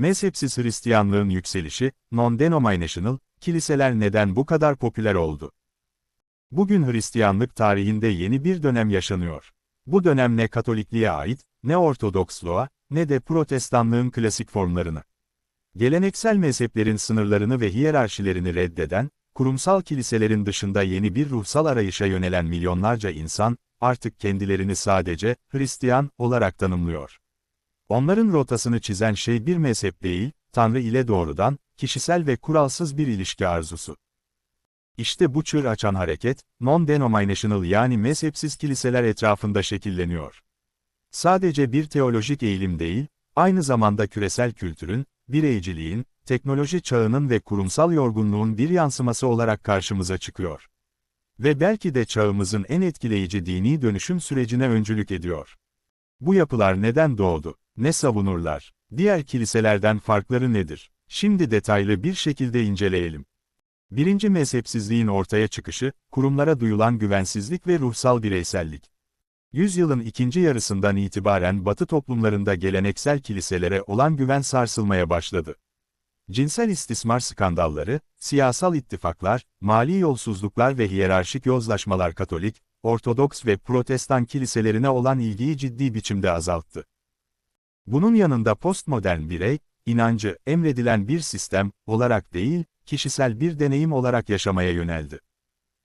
Mezhepsiz Hristiyanlığın yükselişi, non-denominational, kiliseler neden bu kadar popüler oldu? Bugün Hristiyanlık tarihinde yeni bir dönem yaşanıyor. Bu dönem ne Katolikliğe ait, ne Ortodoksluğa, ne de Protestanlığın klasik formlarını. Geleneksel mezheplerin sınırlarını ve hiyerarşilerini reddeden, kurumsal kiliselerin dışında yeni bir ruhsal arayışa yönelen milyonlarca insan, artık kendilerini sadece Hristiyan olarak tanımlıyor. Onların rotasını çizen şey bir mezhep değil, Tanrı ile doğrudan, kişisel ve kuralsız bir ilişki arzusu. İşte bu çığır açan hareket, non-denominational yani mezhepsiz kiliseler etrafında şekilleniyor. Sadece bir teolojik eğilim değil, aynı zamanda küresel kültürün, bireyciliğin, teknoloji çağının ve kurumsal yorgunluğun bir yansıması olarak karşımıza çıkıyor. Ve belki de çağımızın en etkileyici dini dönüşüm sürecine öncülük ediyor. Bu yapılar neden doğdu? Ne savunurlar? Diğer kiliselerden farkları nedir? Şimdi detaylı bir şekilde inceleyelim. Birinci mezhepsizliğin ortaya çıkışı, kurumlara duyulan güvensizlik ve ruhsal bireysellik. Yüzyılın ikinci yarısından itibaren Batı toplumlarında geleneksel kiliselere olan güven sarsılmaya başladı. Cinsel istismar skandalları, siyasal ittifaklar, mali yolsuzluklar ve hiyerarşik yozlaşmalar Katolik, Ortodoks ve Protestan kiliselerine olan ilgiyi ciddi biçimde azalttı. Bunun yanında postmodern birey, inancı, emredilen bir sistem olarak değil, kişisel bir deneyim olarak yaşamaya yöneldi.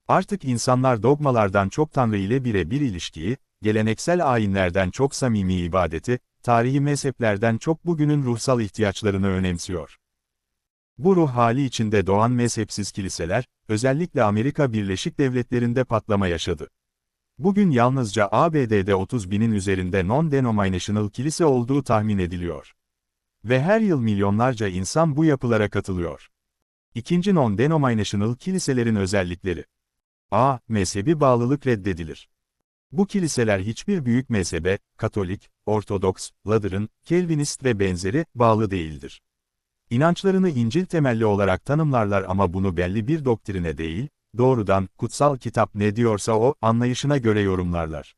Artık insanlar dogmalardan çok Tanrı ile birebir ilişkiyi, geleneksel ayinlerden çok samimi ibadeti, tarihi mezheplerden çok bugünün ruhsal ihtiyaçlarını önemsiyor. Bu ruh hali içinde doğan mezhepsiz kiliseler, özellikle Amerika Birleşik Devletleri'nde patlama yaşadı. Bugün yalnızca ABD'de 30 binin üzerinde non-denominational kilise olduğu tahmin ediliyor. Ve her yıl milyonlarca insan bu yapılara katılıyor. İkinci non-denominational kiliselerin özellikleri. A. Mezhebi bağlılık reddedilir. Bu kiliseler hiçbir büyük mezhebe, Katolik, Ortodoks, Lutheran, Kelvinist ve benzeri, bağlı değildir. İnançlarını İncil temelli olarak tanımlarlar ama bunu belli bir doktrine değil, doğrudan, kutsal kitap ne diyorsa o, anlayışına göre yorumlarlar.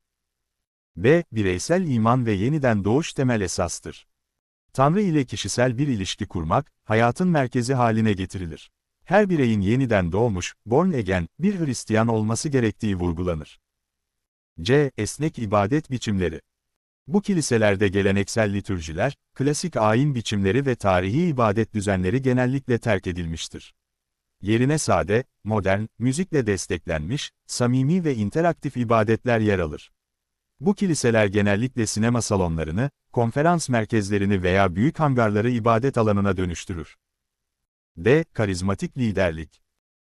B. Bireysel iman ve yeniden doğuş temel esastır. Tanrı ile kişisel bir ilişki kurmak, hayatın merkezi haline getirilir. Her bireyin yeniden doğmuş, born again, bir Hristiyan olması gerektiği vurgulanır. C. Esnek ibadet biçimleri. Bu kiliselerde geleneksel litürjiler, klasik ayin biçimleri ve tarihi ibadet düzenleri genellikle terk edilmiştir. Yerine sade, modern, müzikle desteklenmiş, samimi ve interaktif ibadetler yer alır. Bu kiliseler genellikle sinema salonlarını, konferans merkezlerini veya büyük hangarları ibadet alanına dönüştürür. D. Karizmatik liderlik.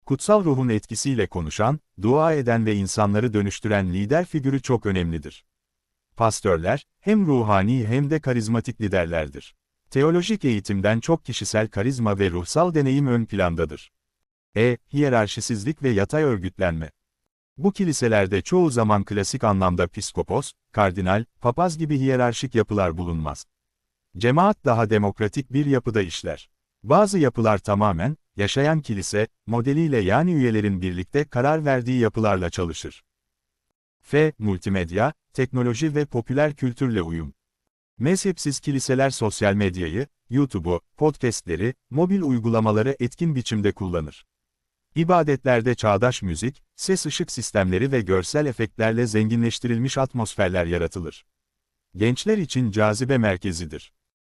Kutsal ruhun etkisiyle konuşan, dua eden ve insanları dönüştüren lider figürü çok önemlidir. Pastörler, hem ruhani hem de karizmatik liderlerdir. Teolojik eğitimden çok kişisel karizma ve ruhsal deneyim ön plandadır. E. Hiyerarşisizlik ve yatay örgütlenme. Bu kiliselerde çoğu zaman klasik anlamda piskopos, kardinal, papaz gibi hiyerarşik yapılar bulunmaz. Cemaat daha demokratik bir yapıda işler. Bazı yapılar tamamen, yaşayan kilise, modeliyle yani üyelerin birlikte karar verdiği yapılarla çalışır. F. Multimedya, teknoloji ve popüler kültürle uyum. Mezhepsiz kiliseler sosyal medyayı, YouTube'u, podcastleri, mobil uygulamaları etkin biçimde kullanır. İbadetlerde çağdaş müzik, ses ışık sistemleri ve görsel efektlerle zenginleştirilmiş atmosferler yaratılır. Gençler için cazibe merkezidir.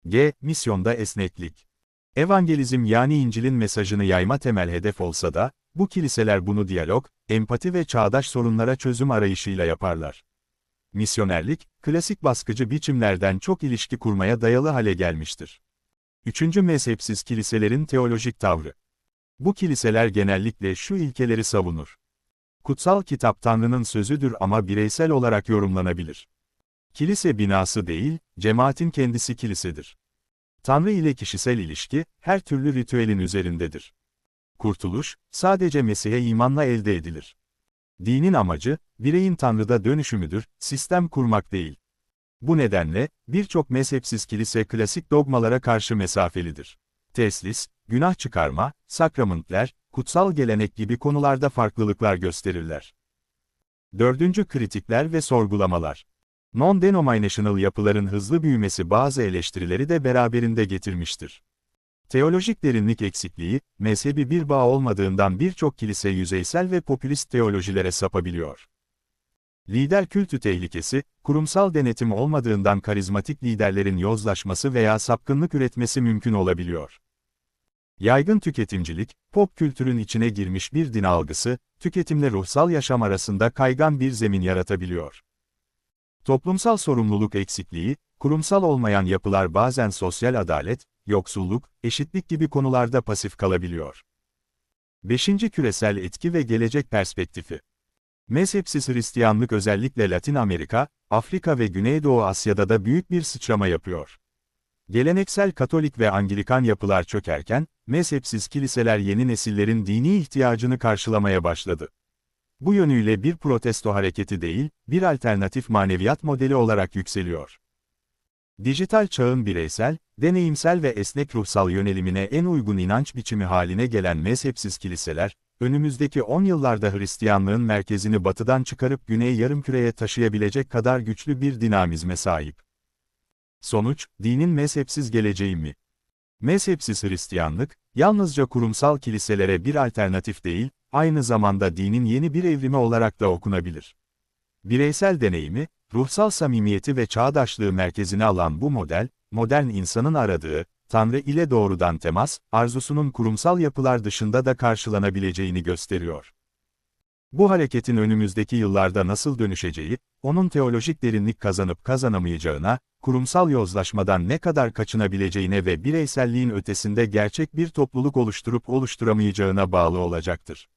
G. Misyonda esneklik. Evangelizm yani İncil'in mesajını yayma temel hedef olsa da, bu kiliseler bunu diyalog, empati ve çağdaş sorunlara çözüm arayışıyla yaparlar. Misyonerlik, klasik baskıcı biçimlerden çok ilişki kurmaya dayalı hale gelmiştir. Üçüncü mezhepsiz kiliselerin teolojik tavrı. Bu kiliseler genellikle şu ilkeleri savunur. Kutsal kitap Tanrı'nın sözüdür ama bireysel olarak yorumlanabilir. Kilise binası değil, cemaatin kendisi kilisedir. Tanrı ile kişisel ilişki, her türlü ritüelin üzerindedir. Kurtuluş, sadece Mesih'e imanla elde edilir. Dinin amacı, bireyin Tanrı'da dönüşümüdür, sistem kurmak değil. Bu nedenle, birçok mezhepsiz kilise klasik dogmalara karşı mesafelidir. Teslis, günah çıkarma, sakramentler, kutsal gelenek gibi konularda farklılıklar gösterirler. Dördüncü kritikler ve sorgulamalar. Non-denominational yapıların hızlı büyümesi bazı eleştirileri de beraberinde getirmiştir. Teolojik derinlik eksikliği, mezhebi bir bağ olmadığından birçok kilise yüzeysel ve popülist teolojilere sapabiliyor. Lider kültü tehlikesi, kurumsal denetim olmadığından karizmatik liderlerin yozlaşması veya sapkınlık üretmesi mümkün olabiliyor. Yaygın tüketimcilik, pop kültürün içine girmiş bir din algısı, tüketimle ruhsal yaşam arasında kaygan bir zemin yaratabiliyor. Toplumsal sorumluluk eksikliği, kurumsal olmayan yapılar bazen sosyal adalet, yoksulluk, eşitlik gibi konularda pasif kalabiliyor. 5. Küresel etki ve gelecek perspektifi Mezhepsiz Hristiyanlık özellikle Latin Amerika, Afrika ve Güneydoğu Asya'da da büyük bir sıçrama yapıyor. Geleneksel Katolik ve Anglikan yapılar çökerken, mezhepsiz kiliseler yeni nesillerin dini ihtiyacını karşılamaya başladı. Bu yönüyle bir protesto hareketi değil, bir alternatif maneviyat modeli olarak yükseliyor. Dijital çağın bireysel, deneyimsel ve esnek ruhsal yönelimine en uygun inanç biçimi haline gelen mezhepsiz kiliseler, önümüzdeki 10 yıllarda Hristiyanlığın merkezini batıdan çıkarıp güney yarımküreye taşıyabilecek kadar güçlü bir dinamizme sahip. Sonuç, dinin mezhepsiz geleceği mi? Mezhepsiz Hristiyanlık, yalnızca kurumsal kiliselere bir alternatif değil, aynı zamanda dinin yeni bir evrimi olarak da okunabilir. Bireysel deneyimi, ruhsal samimiyeti ve çağdaşlığı merkezine alan bu model, modern insanın aradığı, Tanrı ile doğrudan temas, arzusunun kurumsal yapılar dışında da karşılanabileceğini gösteriyor. Bu hareketin önümüzdeki yıllarda nasıl dönüşeceği, onun teolojik derinlik kazanıp kazanamayacağına, kurumsal yozlaşmadan ne kadar kaçınabileceğine ve bireyselliğin ötesinde gerçek bir topluluk oluşturup oluşturamayacağına bağlı olacaktır.